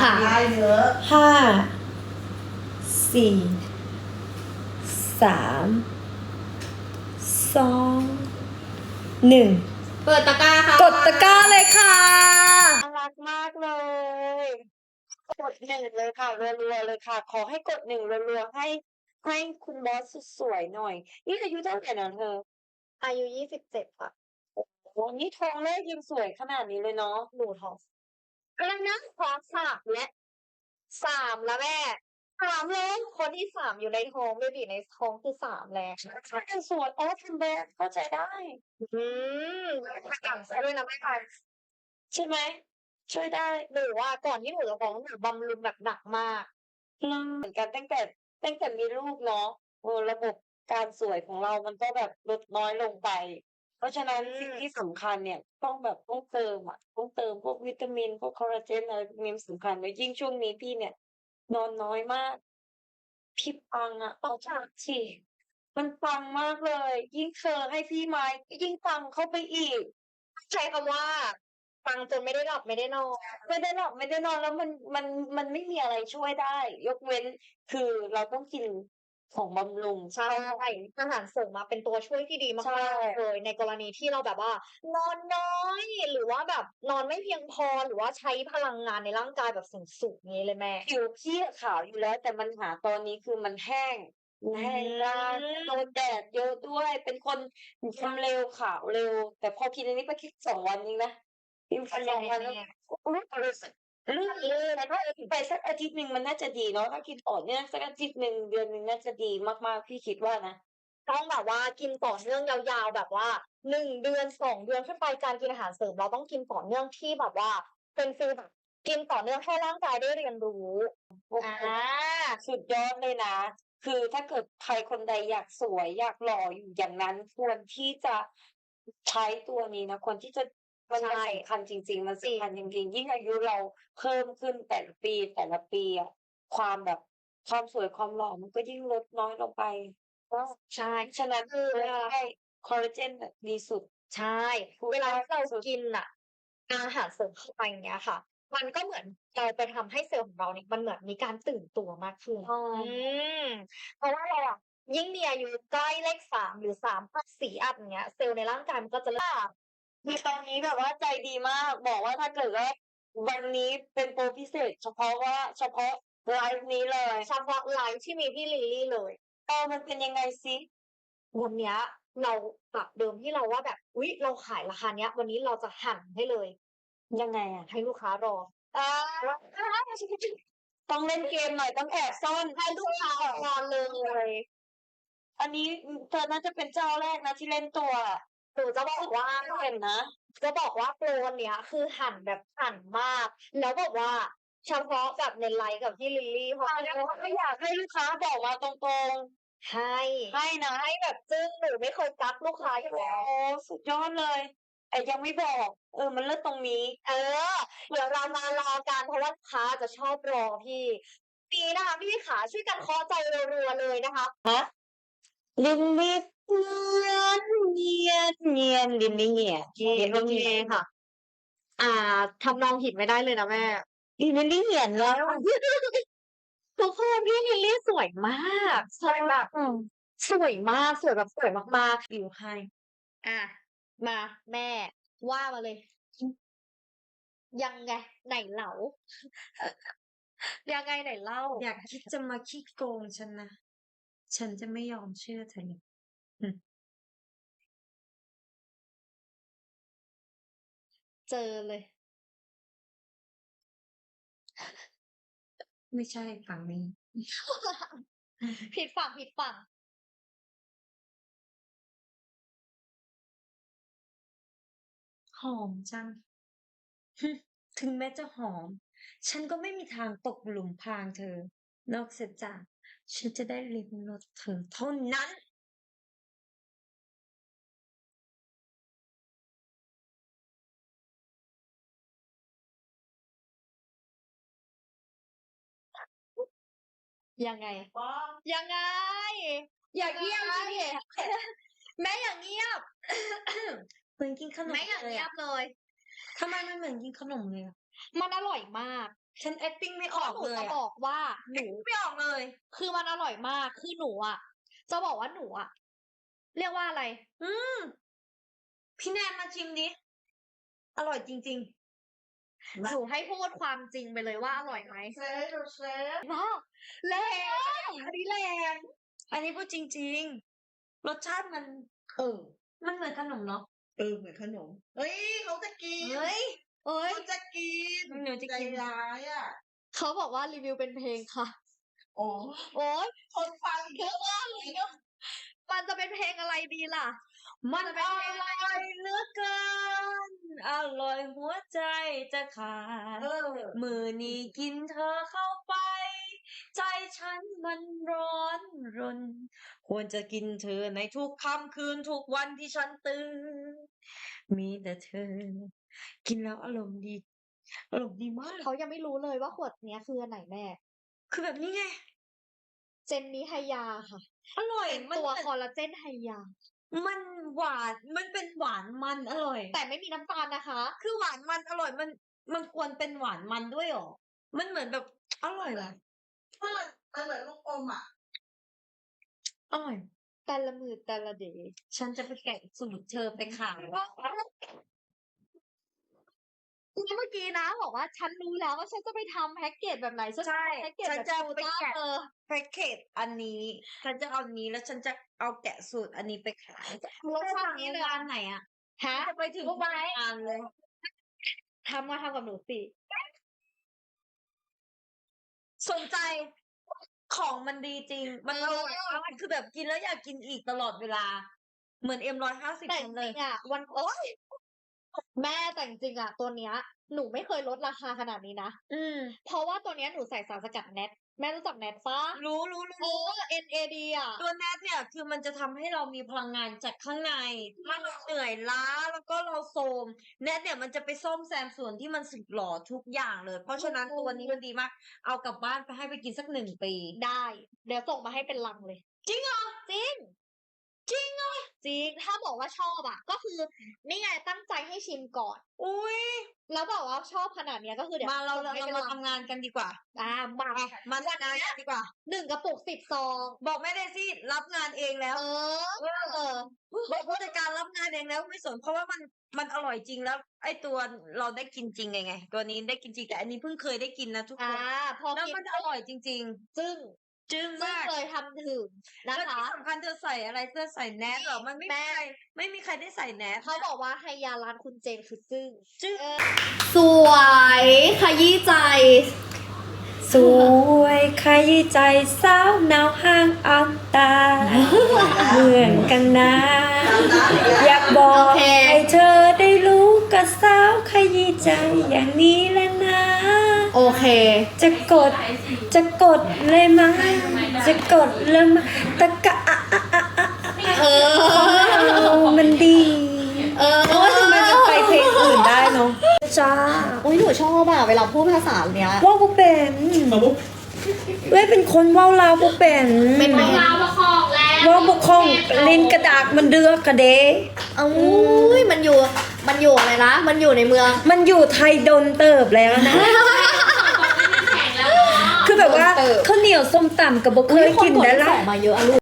ค่ะได้เยอะห้าสี่สามสองหนึ่งเปิดตะกร้าค่ะกดตะกร้าเลยค่ะน่ารักมากเลย กดหนึ่งเลยค่ะรัวๆเลยค่ะ ขอให้กดหนึ่งรัวๆให้ให้คุณบอสสุดสวยหน่อย นี่อายุเท่าไหร่นะเธอ อายุยี่สิบเจ็ดค่ะโอ้นี่ท้องแรกยังสวยขนาดนี้เลยเนาะหนูท้อง กำลังนั่งท้องสามและสามแล้วแม่สามแล้วคนที่สามอยู่ในท้องเบบีในท้องคือสามแล้วยังสวยอ๋อทำแบบเข้าใจได้ อืมอ่านซะด้วยนะแม่ค่ะใช่ไหมช่วยได้หนูว่าก่อนที่หนูจะท้องหนูบำรุงแบบหนักมากเหมือนกันตั้งแต่ตั้งแต่มีลูกเนาะเออระบบการสวยของเรามันก็แบบลดน้อยลงไป เพราะฉะนั้นสิ่งที่สำคัญเนี่ยต้องแบบต้องเติมอะต้องเติมพวกวิตามินพวกคอลลาเจนอะไรพวกนี้สำคัญเลยยิ่งช่วงนี้พี่เนี่ย นอนน้อยมากพี่ปังอะเอาจากสิมันปังมากเลย ยิ่งเธอให้พี่ไม้ยิ่งปังเข้าไปอีก ใช้คำว่าฟังจนไม่ได้หลับไม่ได้นอนไม่ได้หลับไม่ได้นอนแล้วมันมันมันไม่มีอะไรช่วยได้ ยกเว้นคือเราต้องกิน ของบำรุง ใช่อาหารเสริมมาเป็นตัวช่วยที่ดีใช่มากๆเลยในกรณีที่เราแบบว่า นอนน้อย หรือว่าแบบนอนไม่เพียงพอหรือว่าใช้พลังงานในร่างกายแบบสูงๆนี้เลยแม่ ผิวพี่อะขาวอยู่แล้ว แต่มันหาตอนนี้คือมันแห้งมันแห้งมากอืม โดนแดดเยอะด้วย เป็นคนทำเร็วขาวเร็ว แต่พอกินอันนี้ไปแค่สองวันเองนะกินไปสองวันแล้วอุ๊ยรู้สึก ลื่นลื่นถ้าไปสักอาทิตย์หนึ่งมันน่าจะดีเนาะถ้ากินต่อเนื่องสักอาทิตย์หนึ่งเดือนหนึ่งน่าจะดีมากๆพี่คิดว่านะต้องแบบว่ากินต่อเนื่องยาวๆ แบบว่าหนึ่งเดือนสองเดือนขึ้นไปการกินอาหารเสริมเราต้องกินต่อเนื่องที่แบบว่า เป็นฟีลแบบกินต่อเนื่องให้ร่างกายได้เรียนรู้โอ้โหอ่าสุดยอดเลยนะ คือถ้าเกิดใครคนใดอยากสวยอยากหล่ออยู่อย่างนั้นควรที่จะใช้ตัวนี้นะควรที่จะ มันมันใช่สำคัญจริง ๆ มันสำคัญจริงๆยิ่งอายุเราเพิ่มขึ้นแต่ละปีแต่ละปีอะความแบบความสวยความหล่อมันก็ยิ่งลดน้อยลงไปก็ใช่ ฉะนั้นคือเวลาให้คอลลาเจนน่ะดีสุด ใช่ เวลาที่เรากินอะ อาหารเสริมเข้าไปอย่างเงี้ยค่ะ มันก็เหมือนเราไปทำให้เซลล์ของเราเนี่ยมันเหมือนมีการตื่นตัวมากขึ้นอ๋ออืมเพราะว่าเราอะยิ่งมีอายุใกล้เลขสามหรือสามพัสี่อัพอย่างเงี้ย เซลล์ในร่างกายมันก็จะเริ่ม คือตอนนี้แบบว่าใจดีมาก บอกว่าถ้าเกิดว่าวันนี้เป็นโปรพิเศษ เฉพาะว่าเฉพาะไลฟ์นี้เลยเฉพาะไลฟ์ที่มีพี่ลิลลี่เลยเออมันเป็นยังไงซิวันเนี้ยเราปรับเดิมที่เราว่าแบบอุ๊ยเราขายราคาเนี้ย วันนี้เราจะหั่นให้เลย ยังไงอะ ให้ลูกค้ารออ่าต้องเล่นเกมหน่อยต้องแอบซ่อนให้ลูกค้ารอเลย อันนี้เธอน่าจะเป็นเจ้าแรกนะที่เล่นตัว หนูจะบอกว่าเห็นนะ จะบอกว่าโปรวันเนี้ยคือหั่นแบบหั่นมาก แล้วบอกว่าเฉพาะแบบในไลฟ์กับพี่ลิลลี่เพราะไม่อยากให้ลูกค้าบอกมาตรงให้ๆให้นะให้แบบจึ้งหนูไม่เคยกักลูกค้าอยู่แล้วโอ้สุดยอดเลยไอ้ยังไม่บอก เออ มันเลิศตรงนี้ เออ เดี๋ยวเรามารอกันเพราะว่าลูกค้าจะชอบรอพี่ปีนะคะพี่ขาช่วยกันเคาะใจรัวๆเลยนะคะลินลินเนียน เนียนเนียนลินลิเนียนโอเคค่ะ อ่าทำนองผิดไม่ได้เลยนะแม่ลินลิเนียนแล้วทุกคนพี่ลิลลี่สวยมากสวยแบบสวยมากสวยแบบสวยมากผิวให้อะมาแม่ ว่ามาเลย ยังไง ไหนเหลายังไงไหนเล่า อยากคิดจะมาขี้โกงฉันนะ ฉันจะไม่ยอมเชื่อเธอ เลยเจอเลย ไม่ใช่ฝั่งนี้ ผิดฝั่งผิดฝั่ง หอมจัง ถึงแม้จะหอม ฉันก็ไม่มีทางตกหลุมพรางเธอ นอกเสียจาก ฉันจะได้ลิ้มรสเธอเท่านั้น ยังไง ยังไง อย่าเงียบสิแม่อย่างเงียบเหมือนกินขนมแม่อย่างเลยเงียอะบเลยทำไมมันเหมือนกินขนมเลยอะมันอร่อยมากฉัน acting ไม่ออกหนูเลยจะอะบอกว่าหนูไม่ออกเลย คือมันอร่อยมาก คือหนูอะ จะบอกว่าหนูอะ เรียกว่าอะไร อืมพี่แนนมาชิมดิ อร่อยจริง หนูให้พูดความจริงไปเลยว่าอร่อยไหมเซฟเซฟว้าวแรงอันนี้แรงๆอันนี้พูดจริง ๆ รสชาติมัน เออ มันเหมือนขนมเนาะเออเหมือนขนมเฮ้ยเขาจะกินเฮ้ยเอ้ยเขาจะกินหนูจะใจกินร้ายอะเขาบอกว่ารีวิวเป็นเพลงค่ะอ๋อโอ้ยคนฟังเยอะมากเลยเนอะมันจะเป็นเพลงอะไรดีล่ะ มันอร่อยเหลือเกิน อร่อยหัวใจจะขาดเออมือนี้กินเธอเข้าไป ใจฉันมันร้อนรน ควรจะกินเธอในทุกค่ำคืนทุกวันที่ฉันตื่น มีแต่เธอ กินแล้วอารมณ์ดี อารมณ์ดีมาก เขายังไม่รู้เลยว่าขวดเนี้ยคืออันไหนแน่คือแบบนี้ไง เจนนี้ไฮยาค่ะ อร่อยเป็นมันตัวเหมือนคอลลาเจนไฮยา มันหวาน มันเป็นหวานมันอร่อย แต่ไม่มีน้ำตาลนะคะ คือหวานมันอร่อยมัน มันควรเป็นหวานมันด้วยเหรอ มันเหมือนแบบอร่อยว่ะมันมันเหมือนลูกอมอะอร่อยแต่ละมือแต่ละเดย์ฉันจะไปแกะสูตรเธอไปขายเมื่อกี้นะบอกว่าฉันรู้แล้วว่าฉันจะไปทำแพ็กเกจแบบไหนฉันจะใช่ทำแพ็กเกจฉันแบบจะฟูไปต้าแกะเออแพ็กเกจอันนี้ ฉันจะเอาอันนี้แล้วฉันจะ เอาแกะสูตรอันนี้ไปขายรสชาตินี้เลยอันไหนอะฮะจะไปถึงรู้ไหมอันเลยทำมาทำกับหนูสิสนใจของมันดีจริง มันอร่อยมากมันคือแบบกินแล้วอยากกินอีกตลอดเวลา เหมือนเอ็มร้อยห้าสิบแต่จเลริยงๆอะวันโอ๊ยแม่แต่จริงๆอะ ตัวเนี้ย หนูไม่เคยลดราคาขนาดนี้นะอืมเพราะว่าตัวเนี้ยหนูใส่สารสกัดแนทแม่รู้จักแนทปะรู้รู้รู้เออ NAD อะ ตัวแนทเนี่ยคือมันจะทำให้เรามีพลังงานจากข้างในถ้าเราเหนื่อยล้าแล้วก็เราโทรมแนทเนี่ยมันจะไปซ่อมแซมส่วนที่มันสึกหรอทุกอย่างเลย เพราะฉะนั้นโอ้โหตัวนี้มันดีมาก เอากลับบ้านไปให้ไปกินสักหนึ่งปี ได้ เดี๋ยวส่งมาให้เป็นลังเลย จริงเหรอ จริง จริงเหรอจริงถ้าบอกว่าชอบอะ ก็คือนี่ไงตั้งใจให้ชิมก่อน อุ้ยแล้วบอกว่าชอบขนาดเนี้ยก็คือเดี๋ยวมาเราส่เรางให้เราเป็นมาลังทำงานกันดีกว่า อ่ามามาทำงานกันดีกว่าหนึ่งกระปุกสิบซอง บอกแม่เดซี่รับงานเองแล้ว เออเออบอกผู้จัดการรับงานเองแล้วไม่สนเพราะว่ามันมันอร่อยจริงแล้ว ไอ้ตัวเราได้กินจริงไงไง ตัวนี้ได้กินจริงแต่อันนี้เพิ่งเคยได้กินนะทุกคอ่านพอแล้วกินมันอร่อยจริงจึ้งๆ จึ้งซึ่งมากเลยทำถึงนะแล้วคะที่สำคัญเธอใส่อะไรเธอใส่แนทเหรอมันไม่แม่มีใครไม่มีใครได้ใส่แนทเขาบอกว่าไฮยาร้านคุณเจนคือจึ้ง จึ้งสวยขยี้ใจ สวยขยี้ใจสาวหนาวห้างอัมตา เหมือนกันนะ อยากบอกโอเค ให้เธอได้รู้กับสาวขยี้ใจอย่างนี้แหละนะโอเค จะกด จะกดเลยมั้ยจะกดเลยมั้ยตะกะอะอะอะอะเออเอามันดี เออเพราะว่าทำไมมันไปเพลงอื่นได้เนาะจ้าอุ้ยหนูชอบอะเวลาพูดภาษาเนี้ยว่าวบ่เป็นเว้ยเป็นคนว่าวลาวบ่เป็นเป็นไหมเราประคองแล้วว่าวบ่คล่องลิ้นกระดากมันเดือกกระเดอุ้ยมันอยู่มันอยู่อะไรนะ มันอยู่ในเมือง มันอยู่ไทยดนเติบแล้วนะ แข็งแล้วคือแบบว่าข้าวเหนียวส้มตำกับบ่เคยกินได้ละ มาเยอะอะลูก